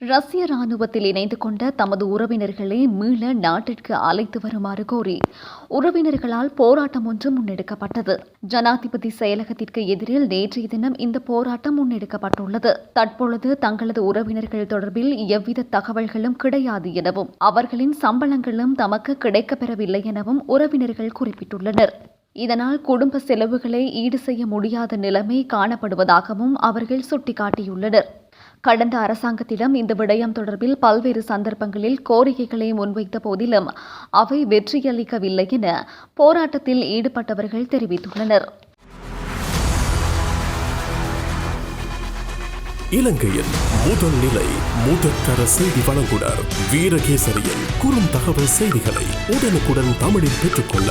ரஷ்ய ராணுவத்தில் இணைந்து கொண்ட தமது உறவினர்களை மீள நாட்டிற்கு அழைத்து வருமாறு கோரி உறவினர்களால் போராட்டம் ஒன்று முன்னெடுக்கப்பட்டது. ஜனாதிபதி செயலகத்திற்கு எதிரில் நேற்றைய தினம் இந்த போராட்டம் முன்னெடுக்கப்பட்டுள்ளது. தற்பொழுது தங்களது உறவினர்கள் தொடர்பில் எவ்வித தகவல்களும் கிடையாது எனவும் அவர்களின் சம்பளங்களும் தமக்கு கிடைக்கப்பெறவில்லை எனவும் உறவினர்கள் குறிப்பிட்டுள்ளனர். இதனால் குடும்ப செலவுகளை ஈடு செய்ய முடியாத நிலைமை காணப்படுவதாகவும் அவர்கள் சுட்டிக்காட்டியுள்ளனர். கடந்த அரசாங்கத்திடம் இந்த விடயம் தொடர்பில் பல்வேறு சந்தர்ப்பங்களில் கோரிக்கைகளை முன்வைத்த போதிலும் அவை வெற்றியளிக்கவில்லை என போராட்டத்தில் ஈடுபட்டவர்கள் தெரிவித்துள்ளனர். இலங்கையின் முதல் நிலை முதற்கர செய்தி வழங்குனர் வீரகேசரியின் குறும் தகவல் செய்திகளை உடனுக்குடன் தமிழில் பெற்றுக்கொள்ள